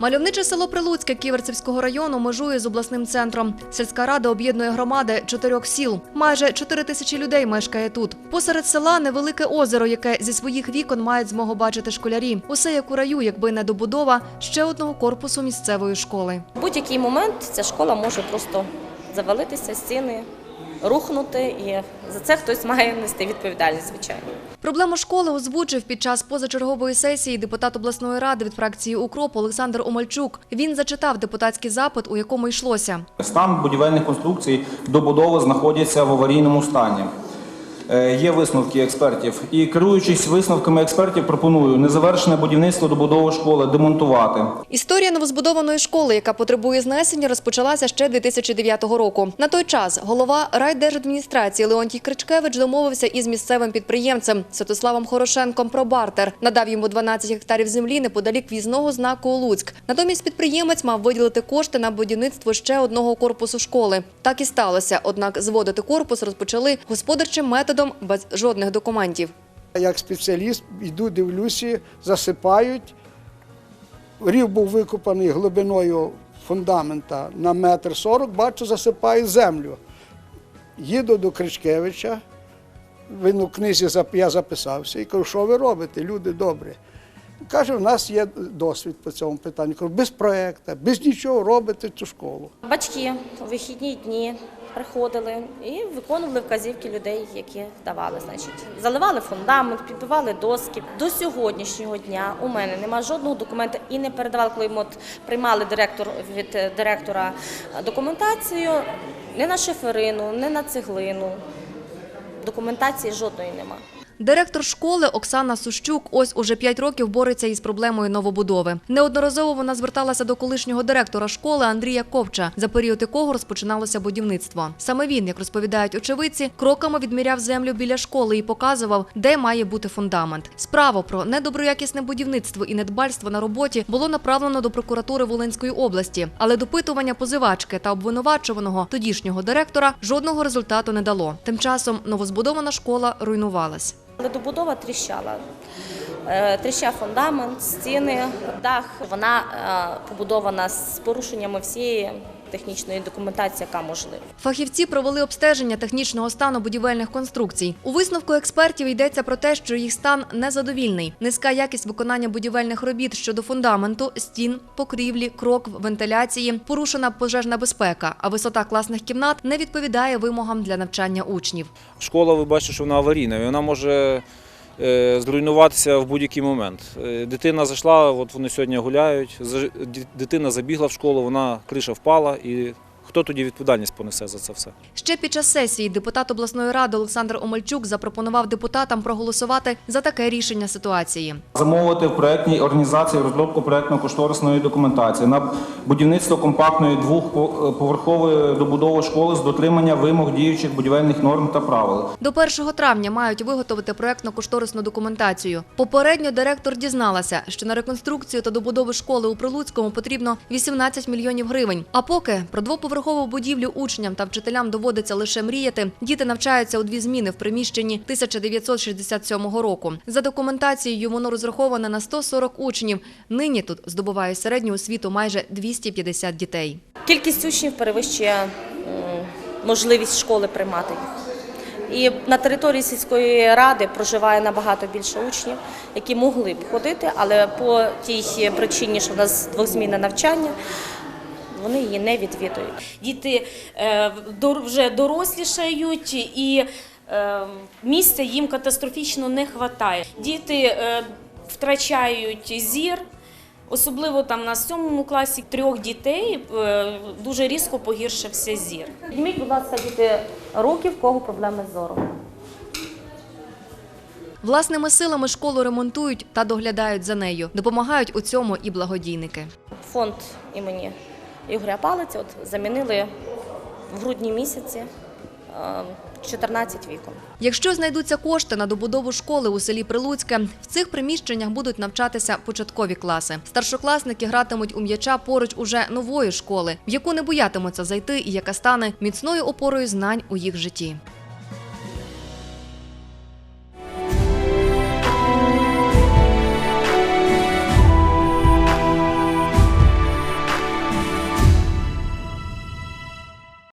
Мальовниче село Прилуцьке Ківерцівського району межує з обласним центром. Сільська рада об'єднує громади чотирьох сіл. Майже чотири тисячі людей мешкає тут. Посеред села невелике озеро, яке зі своїх вікон мають змогу бачити школярі. Усе як у раю, якби не добудова ще одного корпусу місцевої школи. Будь-який момент ця школа може просто завалитися, стіни, рухнути, і за це хтось має нести відповідальність, звичайно. Проблему школи озвучив під час позачергової сесії депутат обласної ради від фракції УКРОП Олександр Омальчук. Він зачитав депутатський запит, у якому йшлося. Стан будівельних конструкцій добудови знаходяться в аварійному стані. Е, Є висновки експертів. І керуючись висновками експертів, пропоную незавершене будівництво добудови школи демонтувати. Історія новозбудованої школи, яка потребує знесення, розпочалася ще 2009 року. На той час голова райдержадміністрації Леонтій Кричкевич домовився із місцевим підприємцем Святославом Хорошенком про бартер. Надав йому 12 гектарів землі неподалік в'їзного знаку Луцьк. Натомість підприємець мав виділити кошти на будівництво ще одного корпусу школи. Так і сталося. Однак зводити корпус розпочали господарчим методом без жодних документів. Як спеціаліст йду, дивлюся, засипають. Рів був викопаний глибиною фундамента на метр сорок, бачу, засипають землю. Їду до Кричкевича, він у книзі я записався і кажу, що ви робите, люди добрі. Каже, у нас є досвід по цьому питанню. Кажу, без проєкту, без нічого робите цю школу. Батьки у вихідні дні приходили і виконували вказівки людей, які давали. Значить, заливали фундамент, підбивали доски. До сьогоднішнього дня у мене немає жодного документу і не передавали, коли ми от приймали директор від е, директора е, документацію не на шиферину, не на цеглину. Документації жодної немає. Директор школи Оксана Сущук ось уже п'ять років бореться із проблемою новобудови. Неодноразово вона зверталася до колишнього директора школи Андрія Ковча, за період якого розпочиналося будівництво. Саме він, як розповідають очевидці, кроками відміряв землю біля школи і показував, де має бути фундамент. Справу про недоброякісне будівництво і недбальство на роботі було направлено до прокуратури Волинської області, але допитування позивачки та обвинувачуваного тодішнього директора жодного результату не дало. Тим часом новозбудована школа руйнувалась. Але добудова тріщала. Е, Тріщав фундамент, стіни, дах. Вона е, побудована з порушеннями всієї технічної документації, яка можлива. Фахівці провели обстеження технічного стану будівельних конструкцій. У висновку експертів йдеться про те, що їх стан незадовільний. Низька якість виконання будівельних робіт щодо фундаменту, стін, покрівлі, крокв, вентиляції, порушена пожежна безпека, а висота класних кімнат не відповідає вимогам для навчання учнів. Школа, ви бачите, що вона аварійна, і вона може зруйнуватися в будь-який момент. Е, Дитина зайшла, от вони сьогодні гуляють, дитина забігла в школу, вона криша впала, і хто тоді відповідальність понесе за це все? Ще під час сесії депутат обласної ради Олександр Омельчук запропонував депутатам проголосувати за таке рішення ситуації. Замовити в проектній організації розробку проектно-кошторисної документації на будівництво компактної двохповерхової добудови школи з дотримання вимог діючих будівельних норм та правил. До 1 травня мають виготовити проектно-кошторисну документацію. Попередньо директор дізналася, що на реконструкцію та добудову школи у Прилуцькому потрібно 18 мільйонів гривень. А поки про двоповерхову будівлю учням та вчителям доводиться лише мріяти, діти навчаються у дві зміни в приміщенні 1967 року. За документацією воно розраховане на 140 учнів. Нині тут здобуває середню освіту майже 250 дітей. Кількість учнів перевищує можливість школи приймати їх. І на території сільської ради проживає набагато більше учнів, які могли б ходити, але по тій причині, що в нас двохзмінне навчання, вони її не відвідують. Діти е, вже дорослішають і е, місця їм катастрофічно не вистачає. Діти е, втрачають зір. Особливо там на сьомому класі трьох дітей е, дуже різко погіршився зір. Підніміть, будь ласка, діти руки, в кого проблеми з зором. Власними силами школу ремонтують та доглядають за нею. Допомагають у цьому і благодійники. Фонд імені Ігоря Палиця от замінили в грудні місяці 14 вікон. Якщо знайдуться кошти на добудову школи у селі Прилуцьке, в цих приміщеннях будуть навчатися початкові класи. Старшокласники гратимуть у м'яча поруч уже нової школи, в яку не боятимуться зайти і яка стане міцною опорою знань у їх житті.